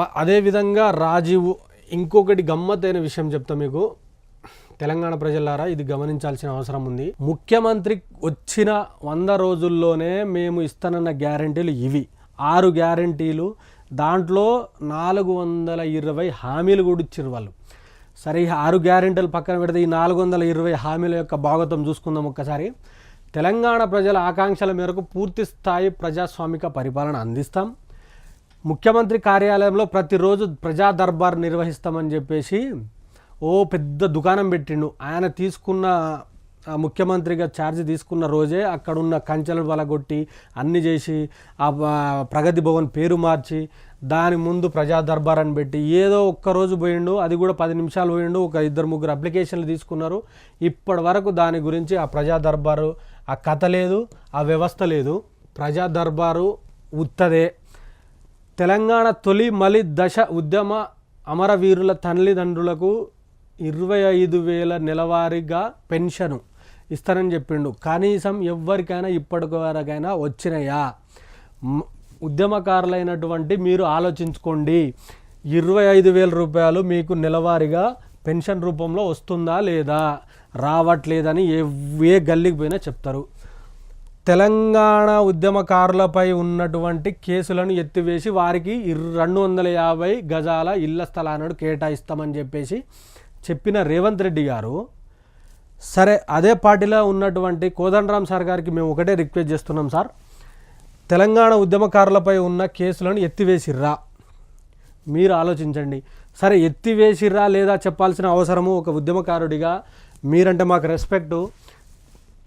అదేవిధంగా రాజీవ్ ఇంకొకటి గమ్మత్తైన విషయం చెప్తా మీకు. తెలంగాణ ప్రజలారా ఇది గమనించాల్సిన అవసరం ఉంది. ముఖ్యమంత్రి వచ్చిన వంద రోజుల్లోనే మేము ఇస్తానన్న గ్యారంటీలు ఇవి. ఆరు గ్యారంటీలు. దాంట్లో నాలుగు వందల ఇరవై హామీలు కూడా ఇచ్చారు వాళ్ళు. సరే ఈ ఆరు గ్యారెంటీలు పక్కన పెడితే ఈ నాలుగు వందల ఇరవై హామీల యొక్క భాగతం చూసుకుందాం ఒక్కసారి. తెలంగాణ ప్రజల ఆకాంక్షల మేరకు పూర్తి స్థాయి ప్రజాస్వామిక పరిపాలన అందిస్తాం. ముఖ్యమంత్రి కార్యాలయంలో ప్రతిరోజు ప్రజా దర్బార్ నిర్వహిస్తామని చెప్పేసి ఓ పెద్ద దుకాణం పెట్టిండు. ఆయన తీసుకున్న ముఖ్యమంత్రిగా ఛార్జ్ తీసుకున్న రోజే అక్కడున్న కంచెలు వలగొట్టి అన్ని చేసి ఆ ప్రగతి భవన్ పేరు మార్చి దాని ముందు ప్రజా దర్బార్ అని పెట్టి ఏదో ఒక్క రోజు పోయిండు. అది కూడా పది నిమిషాలు పోయిండు. ఒక ఇద్దరు ముగ్గురు అప్లికేషన్లు తీసుకున్నారు. ఇప్పటి వరకు దాని గురించి ఆ ప్రజా దర్బారు ఆ కథ లేదు ఆ వ్యవస్థ లేదు. ప్రజా దర్బారు ఉత్తదే. తెలంగాణ తొలి మలి దశ ఉద్యమ అమరవీరుల తల్లిదండ్రులకు ఇరవై ఐదు వేల నెలవారీగా పెన్షను ఇస్తానని చెప్పిండు. కనీసం ఎవ్వరికైనా ఇప్పటి వరకైనా వచ్చినాయా? ఉద్యమకారులైనటువంటి మీరు ఆలోచించుకోండి. ఇరవై ఐదు వేల రూపాయలు మీకు నెలవారీగా పెన్షన్ రూపంలో వస్తుందా లేదా? రావట్లేదని ఏ ఏ గల్లీకి పోయినా చెప్తారు. తెలంగాణ ఉద్యమకారులపై ఉన్నటువంటి కేసులను ఎత్తివేసి వారికి రెండు వందల యాభై గజాల ఇళ్ళ స్థలాలను కేటాయిస్తామని చెప్పేసి చెప్పిన రేవంత్ రెడ్డి గారు సరే అదే పార్టీలో ఉన్నటువంటి కోదండరామ్ సార్ గారికి మేము ఒకటే రిక్వెస్ట్ చేస్తున్నాం సార్. తెలంగాణ ఉద్యమకారులపై ఉన్న కేసులను ఎత్తివేసిర్రా? మీరు ఆలోచించండి. సరే ఎత్తివేసిర్రా లేదా చెప్పాల్సిన అవసరము ఒక ఉద్యమకారుడిగా మీరంటే మాకు రెస్పెక్టు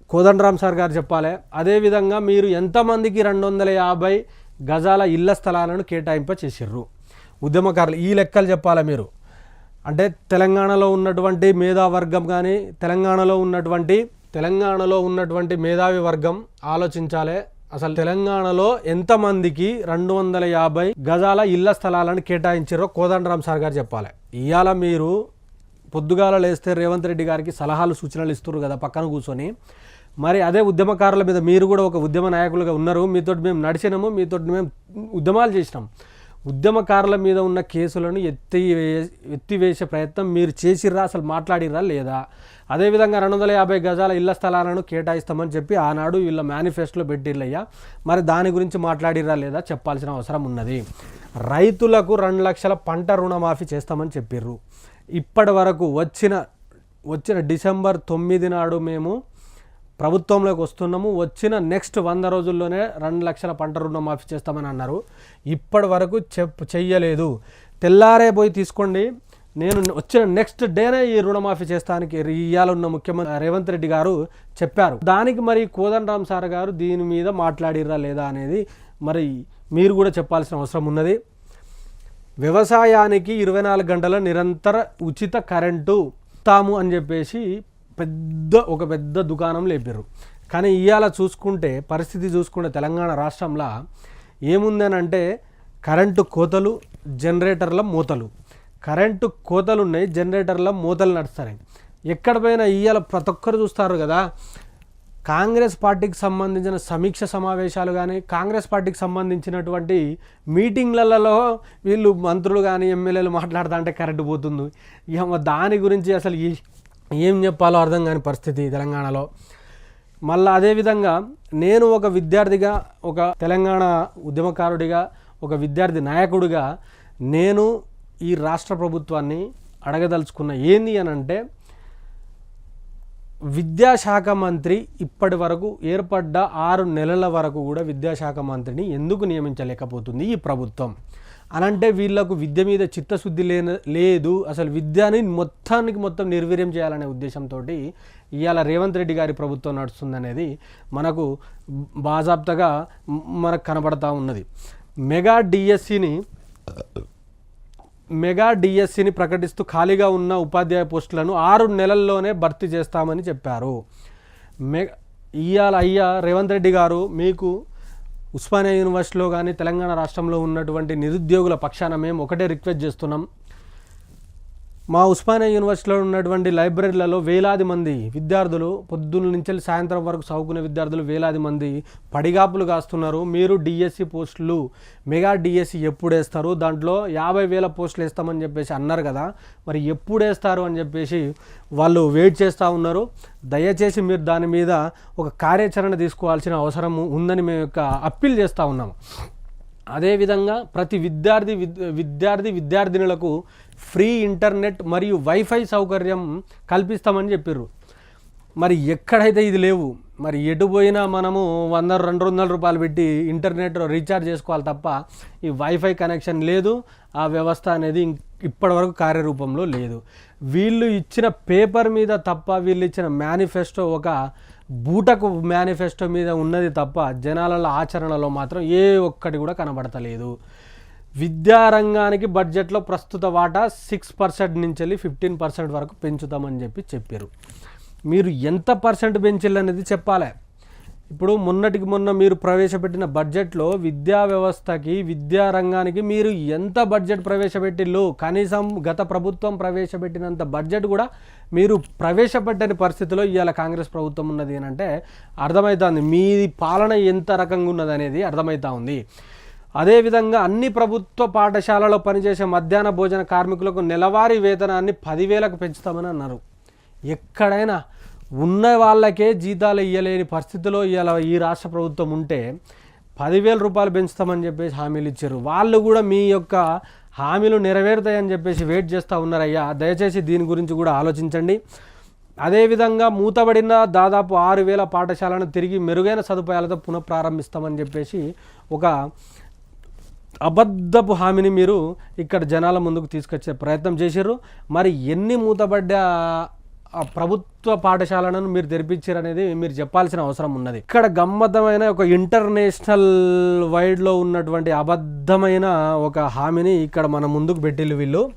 కోదండరామ్ సార్ గారు చెప్పాలి. అదేవిధంగా మీరు ఎంతమందికి రెండు వందల యాభై గజాల ఇళ్ళ స్థలాలను కేటాయింప చేసిర్రు ఉద్యమకారులు ఈ లెక్కలు చెప్పాలి మీరు? అంటే తెలంగాణలో ఉన్నటువంటి మేధావర్గం కానీ తెలంగాణలో ఉన్నటువంటి తెలంగాణలో ఉన్నటువంటి మేధావి వర్గం ఆలోచించాలి. అసలు తెలంగాణలో ఎంతమందికి రెండు వందల యాభై గజాల ఇళ్ళ స్థలాలను కేటాయించారో కోదండరామ్ సార్ గారు చెప్పాలి. ఇవాళ మీరు పొద్దుగాల లేస్తే రేవంత్ రెడ్డి గారికి సలహాలు సూచనలు ఇస్తున్నారు కదా పక్కన కూర్చొని. మరి అదే ఉద్యమకారుల మీద మీరు కూడా ఒక ఉద్యమ నాయకులుగా ఉన్నారు. మీతో మేము నడిచినాము మీతో మేము ఉద్యమాలు చేసినాం. ఉద్యమకారుల మీద ఉన్న కేసులను ఎత్తి ఎత్తివేసే ప్రయత్నం మీరు చేసిర్రా అసలు మాట్లాడిర్రా లేదా? అదేవిధంగా రెండు వందల యాభై గజాల ఇళ్ళ స్థలాలను కేటాయిస్తామని చెప్పి ఆనాడు వీళ్ళ మేనిఫెస్టోలో పెట్టిర్లయ్యా మరి దాని గురించి మాట్లాడిర్రా లేదా చెప్పాల్సిన అవసరం ఉన్నది. రైతులకు రెండు లక్షల పంట రుణమాఫీ చేస్తామని చెప్పిర్రు. ఇప్పటి వరకు వచ్చిన వచ్చిన డిసెంబర్ తొమ్మిది నాడు మేము ప్రభుత్వంలోకి వస్తున్నాము. వచ్చిన నెక్స్ట్ వంద రోజుల్లోనే రెండు లక్షల పంట రుణమాఫీ చేస్తామని అన్నారు. ఇప్పటి వరకు చెప్ చెయ్యలేదు. తెల్లారే పోయి తీసుకోండి. నేను వచ్చిన నెక్స్ట్ డేనే ఈ రుణమాఫీ చేస్తానికి ఇయ్యాలన్న ముఖ్యమంత్రి రేవంత్ రెడ్డి గారు చెప్పారు. దానికి మరి కోదండరామ్ సార్ గారు దీని మీద మాట్లాడిర్రా లేదా అనేది మరి మీరు కూడా చెప్పాల్సిన అవసరం ఉన్నది. వ్యవసాయానికి ఇరవై నాలుగు గంటల నిరంతర ఉచిత కరెంటు తాము అని చెప్పేసి పెద్ద ఒక పెద్ద దుకాణం లేపారు. కానీ ఇవాళ చూసుకుంటే పరిస్థితి చూసుకుంటే తెలంగాణ రాష్ట్రంలో ఏముందనంటే కరెంటు కోతలు జనరేటర్ల మూతలు. కరెంటు కోతలు ఉన్నాయి జనరేటర్ల మూతలు నడుస్తున్నాయి. ఎక్కడ పోయినా ఇవాళ ప్రతి ఒక్కరు చూస్తారు కదా కాంగ్రెస్ పార్టీకి సంబంధించిన సమీక్ష సమావేశాలు కానీ కాంగ్రెస్ పార్టీకి సంబంధించినటువంటి మీటింగ్లలో వీళ్ళు మంత్రులు కానీ ఎమ్మెల్యేలు మాట్లాడుతుంటే కరెంటు పోతుంది. దాని గురించి అసలు ఏం చెప్పాలో అర్థం కాని పరిస్థితి తెలంగాణలో. మళ్ళీ అదేవిధంగా నేను ఒక విద్యార్థిగా ఒక తెలంగాణ ఉద్యమకారుడిగా ఒక విద్యార్థి నాయకుడిగా నేను ఈ రాష్ట్ర ప్రభుత్వాన్ని అడగదలుచుకున్న ఏంది అని అంటే విద్యాశాఖ మంత్రి ఇప్పటి వరకు ఏర్పడ్డ ఆరు నెలల వరకు కూడా విద్యాశాఖ మంత్రిని ఎందుకు నియమించలేకపోతుంది ఈ ప్రభుత్వం? అనంటే వీళ్ళకు విద్య మీద చిత్తశుద్ధి లే లేదు. అసలు విద్యని మొత్తానికి మొత్తం నిర్వీర్యం చేయాలనే ఉద్దేశంతో ఇవాళ రేవంత్ రెడ్డి గారి ప్రభుత్వం నడుస్తుందనేది మనకు బాజాబ్తగా మనకు కనబడతా ఉన్నది. మెగా డిఎస్సిని మెగా డిఎస్సిని ప్రకటిస్తూ ఖాళీగా ఉన్న ఉపాధ్యాయ పోస్టులను ఆరు నెలల్లోనే భర్తీ చేస్తామని చెప్పారు. మె ఇవాళ అయ్యా రేవంత్ రెడ్డి గారు మీకు ఉస్మానియా యూనివర్సిటీలో కానీ తెలంగాణ రాష్ట్రంలో ఉన్నటువంటి నిరుద్యోగుల పక్షాన మేము ఒకటే రిక్వెస్ట్ చేస్తున్నాం. మా ఉస్మానియా యూనివర్సిటీలో ఉన్నటువంటి లైబ్రరీలలో వేలాది మంది విద్యార్థులు పొద్దున్న నుంచి సాయంత్రం వరకు చదువుకునే విద్యార్థులు వేలాది మంది పడిగాపులు కాస్తున్నారు. మీరు డిఎస్సి పోస్టులు మెగా డిఎస్సి ఎప్పుడు వేస్తారు దాంట్లో యాభై వేల పోస్టులు వేస్తామని చెప్పేసి అన్నారు కదా. మరి ఎప్పుడు వేస్తారు అని చెప్పేసి వాళ్ళు వెయిట్ చేస్తూ ఉన్నారు. దయచేసి మీరు దాని మీద ఒక కార్యాచరణ తీసుకోవాల్సిన అవసరం ఉందని మేము యొక్క అప్పీల్ చేస్తూ ఉన్నాము. అదేవిధంగా ప్రతి విద్యార్థి విద్యార్థి విద్యార్థినులకు ఫ్రీ ఇంటర్నెట్ మరియు వైఫై సౌకర్యం కల్పిస్తామని చెప్పారు మరి ఎక్కడైతే ఇది లేవు మరి ఎటు పోయినా మనము వంద రెండు వందల రూపాయలు పెట్టి ఇంటర్నెట్ రీఛార్జ్ చేసుకోవాలి తప్ప ఈ వైఫై కనెక్షన్ లేదు ఆ వ్యవస్థ అనేది ఇం- ఇప్పటివరకు కార్యరూపంలో లేదు. వీళ్ళు ఇచ్చిన పేపర్ మీద తప్ప వీళ్ళు ఇచ్చిన మేనిఫెస్టో ఒక బూటకు మేనిఫెస్టో మీద ఉన్నది తప్ప జనాలలో ఆచరణలో మాత్రం ఏ ఒక్కటి కూడా కనబడతలేదు. విద్యారంగానికి బడ్జెట్లో ప్రస్తుత వాటా సిక్స్ పర్సెంట్ నుంచి వెళ్ళి ఫిఫ్టీన్ పర్సెంట్ వరకు పెంచుతామని చెప్పి చెప్పారు మీరు ఎంత పర్సెంట్ పెంచిల్లు అనేది చెప్పాలి. ఇప్పుడు మొన్నటికి మొన్న మీరు ప్రవేశపెట్టిన బడ్జెట్లో విద్యా వ్యవస్థకి విద్యా రంగానికి మీరు ఎంత బడ్జెట్ ప్రవేశపెట్టిల్లు? కనీసం గత ప్రభుత్వం ప్రవేశపెట్టినంత బడ్జెట్ కూడా మీరు ప్రవేశపెట్టని పరిస్థితిలో ఇవాళ కాంగ్రెస్ ప్రభుత్వం ఉన్నది అని అంటే అర్థమవుతుంది మీ పాలన ఎంత రకంగా ఉన్నది అనేది అర్థమవుతా ఉంది అదేవిధంగా అన్ని ప్రభుత్వ పాఠశాలలో పనిచేసే మధ్యాహ్న భోజన కార్మికులకు నెలవారీ వేతనాన్ని పదివేలకు పెంచుతామని అన్నారు. ఎక్కడైనా ఉన్న వాళ్ళకే జీతాలు ఇవ్వలేని పరిస్థితిలో ఇవాళ ఈ రాష్ట్ర ప్రభుత్వం ఉంటే పదివేల రూపాయలు పెంచుతామని చెప్పేసి హామీలు ఇచ్చారు. వాళ్ళు కూడా మీ యొక్క హామీలు నెరవేరుతాయని చెప్పేసి వెయిట్ చేస్తూ ఉన్నారయ్యా. దయచేసి దీని గురించి కూడా ఆలోచించండి. అదేవిధంగా మూతబడిన దాదాపు ఆరు వేల పాఠశాలను తిరిగి మెరుగైన సదుపాయాలతో పునఃప్రారంభిస్తామని చెప్పేసి ఒక అబద్ధపు హామీని మీరు ఇక్కడ జనాల ముందుకు తీసుకొచ్చే ప్రయత్నం చేశారు. మరి ఎన్ని మూతబడ్డ ప్రభుత్వ పాఠశాలను మీరు తెరిపించారు అనేది మీరు చెప్పాల్సిన అవసరం ఉన్నది. ఇక్కడ గమ్మత్తమైన ఒక ఇంటర్నేషనల్ వైడ్లో ఉన్నటువంటి అబద్ధమైన ఒక హామీని ఇక్కడ మన ముందుకు పెట్టిల్లు వీళ్ళు.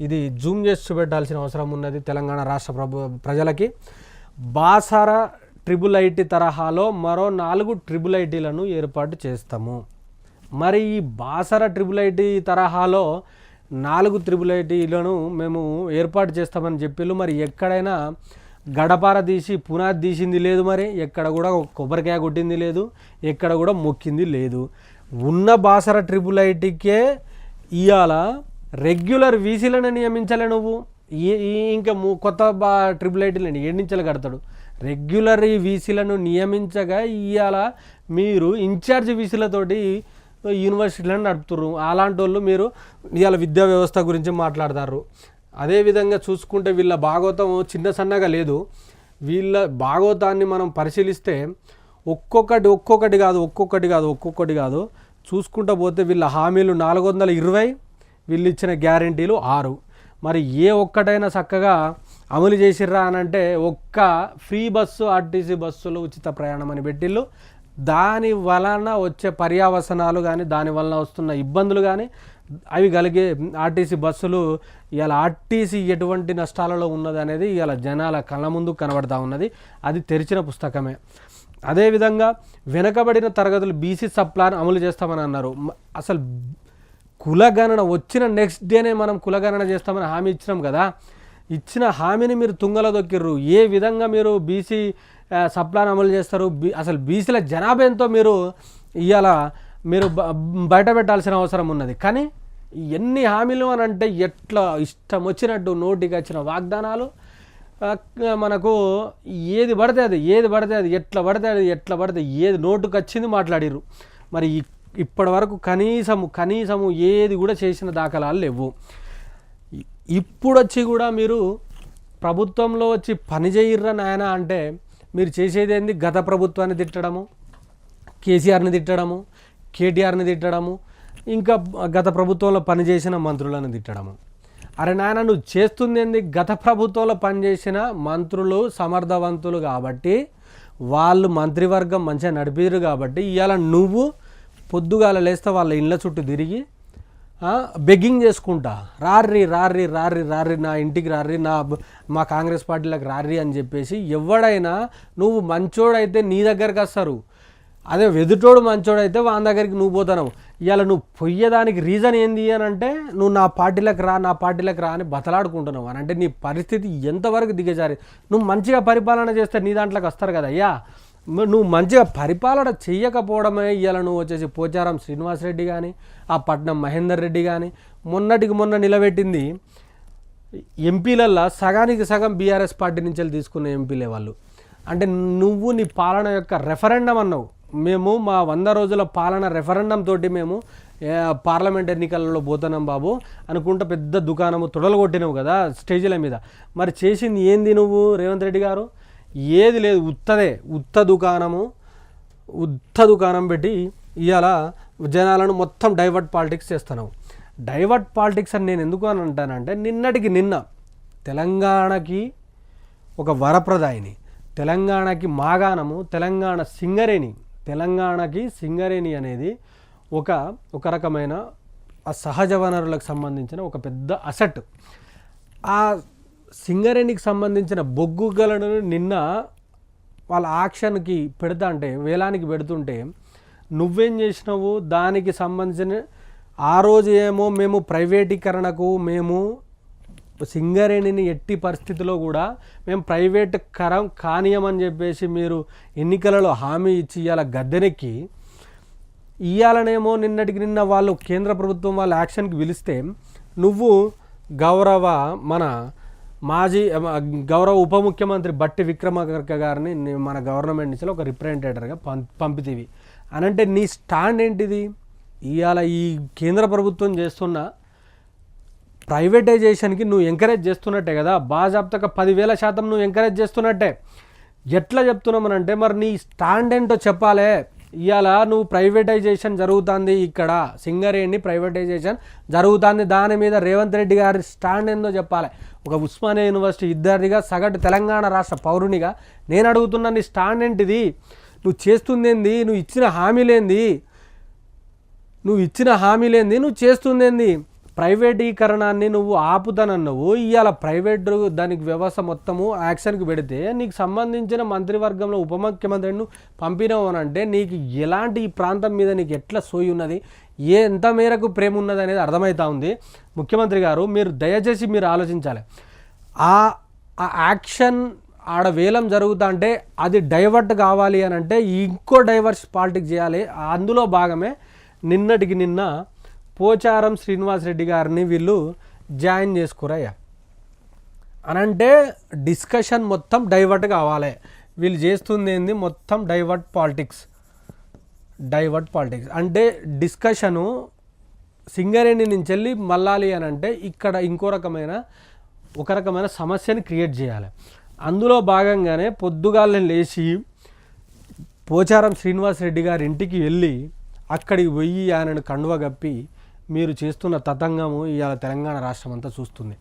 ఇది జూమ్ చేసి చూపెట్టాల్సిన అవసరం ఉన్నది తెలంగాణ రాష్ట్ర ప్రభు ప్రజలకి. బాసార ట్రిపుల్ ఐటీ తరహాలో మరో నాలుగు ట్రిబుల్ ఐటీలను ఏర్పాటు చేస్తాము. మరి ఈ బాసర ట్రిబుల్ ఐటీ తరహాలో నాలుగు త్రిబుల్ ఐటీలను మేము ఏర్పాటు చేస్తామని చెప్పిళ్ళు. మరి ఎక్కడైనా గడపార తీసి పునాది తీసింది లేదు మరి. ఎక్కడ కూడా కొబ్బరికాయ కొట్టింది లేదు. ఎక్కడ కూడా మొక్కింది లేదు. ఉన్న బాసర ట్రిపుల్ ఐటీకే ఇవాళ రెగ్యులర్ వీసీలను నియమించలే నువ్వు. ఈ- ఇంకా కొత్త బా ట్రిపుల్ ఐటీలను ఎన్నించలు కడతాడు? రెగ్యులర్ ఈ వీసీలను నియమించగా ఇవాళ మీరు ఇన్ఛార్జ్ వీసీలతోటి యూనివర్సిటీలను నడుపుతున్నారు అలాంటి వాళ్ళు మీరు ఇవాళ విద్యా వ్యవస్థ గురించి మాట్లాడతారు అదేవిధంగా చూసుకుంటే వీళ్ళ భాగవతం చిన్న సన్నగా లేదు. వీళ్ళ భాగవతాన్ని మనం పరిశీలిస్తే ఒక్కొక్కటి ఒక్కొక్కటి కాదు ఒక్కొక్కటి కాదు ఒక్కొక్కటి కాదు. చూసుకుంటూ పోతే వీళ్ళ హామీలు నాలుగు వందల ఇరవై వీళ్ళు ఇచ్చిన గ్యారంటీలు ఆరు. మరి ఏ ఒక్కటైనా చక్కగా అమలు చేసిర్రా అని అంటే ఒక్క ఫ్రీ బస్సు ఆర్టీసీ బస్సులు ఉచిత ప్రయాణం అని పెట్టిళ్ళు దాని వలన వచ్చే పర్యావసనాలు కానీ దాని వలన వస్తున్న ఇబ్బందులు కానీ అవి కలిగే ఆర్టీసీ బస్సులు ఇవాళ ఆర్టీసీ ఎటువంటి నష్టాలలో ఉన్నది అనేది ఇవాళ జనాల కళ్ళ ముందు కనబడతా ఉన్నది. అది తెరిచిన పుస్తకమే. అదేవిధంగా వెనకబడిన తరగతులు బీసీ సప్లాన్ అమలు చేస్తామని అన్నారు. అసలు కులగణన వచ్చిన నెక్స్ట్ డేనే మనం కులగణన చేస్తామని హామీ ఇచ్చినాం కదా. ఇచ్చిన హామీని మీరు తుంగలో దొక్కిర్రు ఏ విధంగా మీరు బీసీ సప్లాన్ అమలు చేస్తారు. బీ అసలు బీసీల జనాభా ఎంతో మీరు ఇవాళ మీరు బ- బయట పెట్టాల్సిన అవసరం ఉన్నది. కానీ ఎన్ని హామీలు అని అంటే ఎట్లా ఇష్టం వచ్చినట్టు నోటికి వచ్చిన వాగ్దానాలు మనకు ఏది పడితే అది ఏది పడితే అది ఎట్లా పడితే అది ఎట్లా పడితే ఏది నోటుకు వచ్చింది మాట్లాడిర్రు. మరి ఇప్పటి వరకు కనీసము కనీసము ఏది కూడా చేసిన దాఖలాలు లేవు. ఇప్పుడు వచ్చి కూడా మీరు ప్రభుత్వంలో వచ్చి పని చేయర్రా నాయన అంటే మీరు చేసేది ఏంది? గత ప్రభుత్వాన్ని తిట్టడము కేసీఆర్ని తిట్టడము కేటీఆర్ని తిట్టడము ఇంకా గత ప్రభుత్వంలో పనిచేసిన మంత్రులను తిట్టడము. అరే నాయన నువ్వు చేస్తుంది ఏంది? గత ప్రభుత్వంలో పనిచేసిన మంత్రులు సమర్థవంతులు కాబట్టి వాళ్ళు మంత్రివర్గం మంచిగా నడిపిరు కాబట్టి ఇవాళ నువ్వు పొద్దుగాల లేస్తే వాళ్ళ ఇళ్ళ చుట్టూ తిరిగి బెగ్గింగ్ చేసుకుంటా. రార్రి రార్రి రార్రి రార్రి నా ఇంటికి రార్రి నా మా కాంగ్రెస్ పార్టీలకు రార్రి అని చెప్పేసి ఎవడైనా నువ్వు మంచోడైతే నీ దగ్గరకు వస్తారు. అదే వెదుటోడు మంచోడైతే వాళ్ళ వాని దగ్గరికి నువ్వు పోతున్నావు ఇవాళ నువ్వు పొయ్యేదానికి రీజన్ ఏంది అని అంటే నువ్వు నా పార్టీలకు రా నా పార్టీలకు రా అని బతలాడుకుంటున్నావు అని. అంటే నీ పరిస్థితి ఎంతవరకు దిగజారి నువ్వు మంచిగా పరిపాలన చేస్తే నీ దాంట్లోకి వస్తారు కదా అయ్యా. నువ్వు మంచిగా పరిపాలన చెయ్యకపోవడమే ఇవాళ నువ్వు వచ్చేసి పోచారం శ్రీనివాసరెడ్డి కానీ ఆ పట్నం మహేందర్ రెడ్డి కానీ మొన్నటికి మొన్న నిలబెట్టింది ఎంపీలల్లో సగానికి సగం బీఆర్ఎస్ పార్టీ నుంచి తీసుకున్న ఎంపీలే వాళ్ళు. అంటే నువ్వు నీ పాలన యొక్క రెఫరెండం అన్నావు. మేము మా వంద రోజుల పాలన రెఫరెండం తోటి మేము పార్లమెంట్ ఎన్నికలలో పోతున్నాం బాబు అనుకుంటా పెద్ద దుకాణము తొడలు కొట్టినావు కదా స్టేజీల మీద. మరి చేసింది ఏంది నువ్వు రేవంత్ రెడ్డి గారు? ఏది లేదు ఉత్తదే ఉత్త దుకాణము ఉత్త దుకాణం పెట్టి ఇవాళ జనాలను మొత్తం డైవర్ట్ పాలిటిక్స్ చేస్తున్నావు. డైవర్ట్ పాలిటిక్స్ అని నేను ఎందుకు అని అంటానంటే నిన్నటికి నిన్న తెలంగాణకి ఒక వరప్రదాయిని తెలంగాణకి మాగాణము తెలంగాణ సింగరేణి తెలంగాణకి సింగరేణి అనేది ఒక ఒక రకమైన ఆ సహజ వనరులకు సంబంధించిన ఒక పెద్ద అసెట్. ఆ సింగరేణికి సంబంధించిన బొగ్గుగలను నిన్న వాళ్ళ ఆక్షన్కి పెడతా అంటే వేలానికి పెడుతుంటే నువ్వేం చేసినావు? దానికి సంబంధించిన ఆ రోజు ఏమో మేము ప్రైవేటీకరణకు మేము సింగరేణిని ఎట్టి పరిస్థితిలో కూడా మేము ప్రైవేట్ కరం కానీయమని చెప్పేసి మీరు ఎన్నికలలో హామీ ఇచ్చి ఇవాళ గద్దెనెక్కి ఇయ్యాలనేమో నిన్నటికి నిన్న వాళ్ళు కేంద్ర ప్రభుత్వం వాళ్ళు యాక్షన్కి పిలిస్తే నువ్వు గౌరవ మన మాజీ గౌరవ ఉప ముఖ్యమంత్రి బట్టి విక్రమార్క గారిని మన గవర్నమెంట్ నుంచి ఒక రిప్రజెంటేటర్గా పం అని అనంటే నీ స్టాండ్ ఏంటిది? ఇవాళ ఈ కేంద్ర ప్రభుత్వం చేస్తున్న ప్రైవేటైజేషన్కి నువ్వు ఎంకరేజ్ చేస్తున్నట్టే కదా? బాజాప్తగా పదివేల శాతం నువ్వు ఎంకరేజ్ చేస్తున్నట్టే. ఎట్లా చెప్తున్నామనంటే మరి నీ స్టాండ్ ఏంటో చెప్పాలే. ఇవాళ నువ్వు ప్రైవేటైజేషన్ జరుగుతుంది ఇక్కడ. సింగరేణి ప్రైవేటైజేషన్ జరుగుతుంది. దాని మీద రేవంత్ రెడ్డి గారి స్టాండ్ ఏందో చెప్పాలి. ఒక ఉస్మానియా యూనివర్సిటీ విద్యార్థిగా సగటు తెలంగాణ రాష్ట్ర పౌరునిగా నేను అడుగుతున్న నీ స్టాండ్ ఏంటిది? నువ్వు చేస్తుందేంది? నువ్వు ఇచ్చిన హామీలేంది? నువ్వు ఇచ్చిన హామీలేంది? నువ్వు చేస్తుందేంది? ప్రైవేటీకరణాన్ని నువ్వు ఆపుతానన్నావు ఇవాళ ప్రైవేట్ దానికి వ్యవస్థ మొత్తము యాక్షన్కి పెడితే నీకు సంబంధించిన మంత్రివర్గంలో ఉప ముఖ్యమంత్రిని పంపినావు అని అంటే నీకు ఎలాంటి ఈ ప్రాంతం మీద నీకు ఎట్లా సోయి ఉన్నది? ఏ ఎంత మేరకు ప్రేమ ఉన్నది అనేది అర్థమవుతా ఉంది. ముఖ్యమంత్రి గారు మీరు దయచేసి మీరు ఆలోచించాలి. ఆ ఆ యాక్షన్ ఆడ వేలం జరుగుతా అంటే అది డైవర్ట్ కావాలి అని అంటే ఇంకో డైవర్స్ పాలిటిక్స్ చేయాలి. అందులో భాగమే నిన్నటికి నిన్న పోచారం శ్రీనివాసరెడ్డి గారిని వీళ్ళు జాయిన్ చేసుకురయ్యా. అనంటే డిస్కషన్ మొత్తం డైవర్ట్ కావాలి. వీళ్ళు చేస్తుంది ఏంది? మొత్తం డైవర్ట్ పాలిటిక్స్. Divert politics. అంటే డిస్కషను సింగరేణి నుంచి వెళ్ళి మళ్ళాలి అని అంటే ఇక్కడ ఇంకో రకమైన ఒక రకమైన సమస్యని క్రియేట్ చేయాలి. అందులో భాగంగానే పొద్దుగాలని లేచి పోచారం శ్రీనివాస్ రెడ్డి గారి ఇంటికి వెళ్ళి అక్కడికి పోయి ఆయనను కండువ కప్పి మీరు చేస్తున్న తతంగము ఇవాళ తెలంగాణ రాష్ట్రం అంతా చూస్తుంది.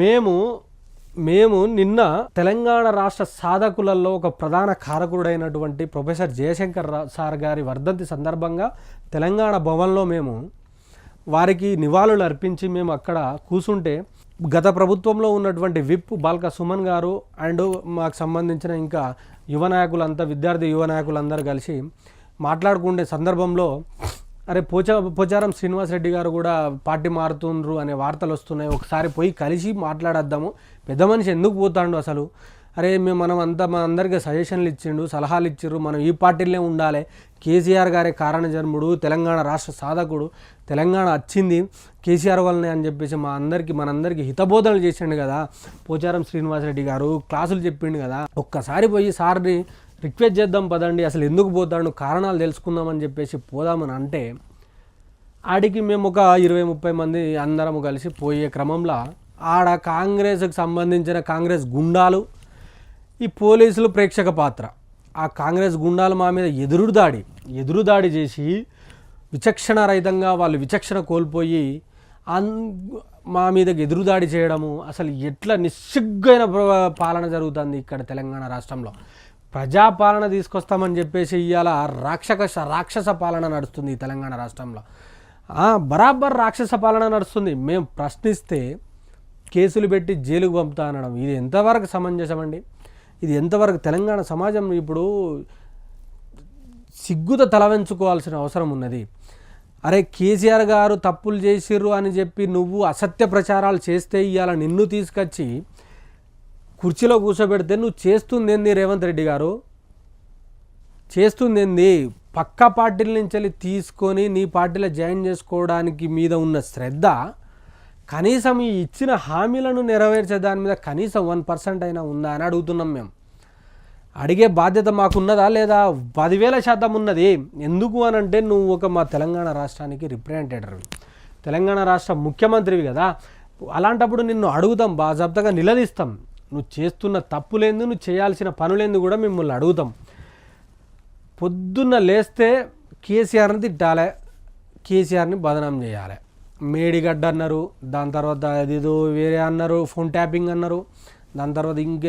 మేము మేము నిన్న తెలంగాణ రాష్ట్ర సాధకులలో ఒక ప్రధాన కారకుడైనటువంటి ప్రొఫెసర్ జయశంకర్ సార్ గారి వర్ధంతి సందర్భంగా తెలంగాణ భవన్లో మేము వారికి నివాళులు అర్పించి మేము అక్కడ కూసుంటే గత ప్రభుత్వంలో ఉన్నటువంటి విప్ బాల్క సుమన్ గారు అండ్ మాకు సంబంధించిన ఇంకా యువ నాయకులంతా విద్యార్థి యువ నాయకులందరూ కలిసి మాట్లాడుకునే సందర్భంలో అరే పోచ పోచారం శ్రీనివాసరెడ్డి గారు కూడా పార్టీ మారుతుండ్రు అనే వార్తలు వస్తున్నాయి. ఒకసారి పోయి కలిసి మాట్లాడద్దాము. పెద్ద మనిషి ఎందుకు పోతాడు అసలు? అరే మేము మనం అంతా మన అందరికీ సజెషన్లు ఇచ్చిండు సలహాలు ఇచ్చిర్రు మనం ఈ పార్టీలనే ఉండాలి. కేసీఆర్ గారే కారణజన్ముడు తెలంగాణ రాష్ట్ర సాధకుడు. తెలంగాణ వచ్చింది కేసీఆర్ వల్లనే అని చెప్పేసి మా అందరికీ మనందరికీ హితబోధనలు చేసిండు కదా పోచారం శ్రీనివాసరెడ్డి గారు. క్లాసులు చెప్పిండు కదా. ఒక్కసారి పోయి సార్ని రిక్వెస్ట్ చేద్దాం పదండి అసలు ఎందుకు పోతాడు కారణాలు తెలుసుకుందామని చెప్పేసి పోదామని అంటే ఆడికి మేము ఒక ఇరవై ముప్పై మంది అందరం కలిసి పోయే క్రమంలో ఆడ కాంగ్రెస్కి సంబంధించిన కాంగ్రెస్ గుండాలు ఈ పోలీసులు ప్రేక్షక పాత్ర. ఆ కాంగ్రెస్ గుండాలు మా మీద ఎదురుదాడి ఎదురుదాడి ఎదురు దాడి చేసి విచక్షణ రహితంగా వాళ్ళు విచక్షణ కోల్పోయి అన్ మా మీద ఎదురుదాడి చేయడము అసలు ఎట్లా నిస్సిగ్గైన పాలన జరుగుతుంది ఇక్కడ తెలంగాణ రాష్ట్రంలో? ప్రజాపాలన తీసుకొస్తామని చెప్పేసి ఇవాళ రాక్షస రాక్షస పాలన నడుస్తుంది ఈ తెలంగాణ రాష్ట్రంలో. బరాబర్ రాక్షస పాలన నడుస్తుంది. మేము ప్రశ్నిస్తే కేసులు పెట్టి జైలుకు పంపుతా అనడం. ఇది ఎంతవరకు సమంజసం అండి? ఇది ఎంతవరకు తెలంగాణ సమాజం ఇప్పుడు సిగ్గుతో తలవెంచుకోవాల్సిన అవసరం ఉన్నది. అరే కేసీఆర్ గారు తప్పులు చేసిర్రు అని చెప్పి నువ్వు అసత్య ప్రచారాలు చేస్తే ఇవాళ నిన్ను తీసుకొచ్చి కుర్చీలో కూర్చోబెడితే నువ్వు చేస్తుంది ఏంది రేవంత్ రెడ్డి గారు? చేస్తుంది ఏంది పక్క పార్టీల నుంచి వెళ్ళి తీసుకొని నీ పార్టీలో జాయిన్ చేసుకోవడానికి మీద ఉన్న శ్రద్ధ కనీసం ఈ ఇచ్చిన హామీలను నెరవేర్చే దాని మీద కనీసం వన్ పర్సెంట్ అయినా ఉందా అని అడుగుతున్నాం మేము. అడిగే బాధ్యత మాకున్నదా లేదా? పదివేల శాతం ఉన్నది. ఎందుకు అని అంటే నువ్వు ఒక మా తెలంగాణ రాష్ట్రానికి రిప్రజెంటేటర్వి తెలంగాణ రాష్ట్ర ముఖ్యమంత్రివి కదా. అలాంటప్పుడు నిన్ను అడుగుతాం బాజాబ్తాగా నిలదీస్తాం. నువ్వు చేస్తున్న తప్పులేందు నువ్వు చేయాల్సిన పనులేందు కూడా మిమ్మల్ని అడుగుతాం. పొద్దున్న లేస్తే కేసీఆర్ని తిట్టాలి కేసీఆర్ని బదనాం చేయాలి. మేడిగడ్డ అన్నారు దాని తర్వాత అదేదో వేరే అన్నారు ఫోన్ ట్యాపింగ్ అన్నారు దాని తర్వాత ఇంకే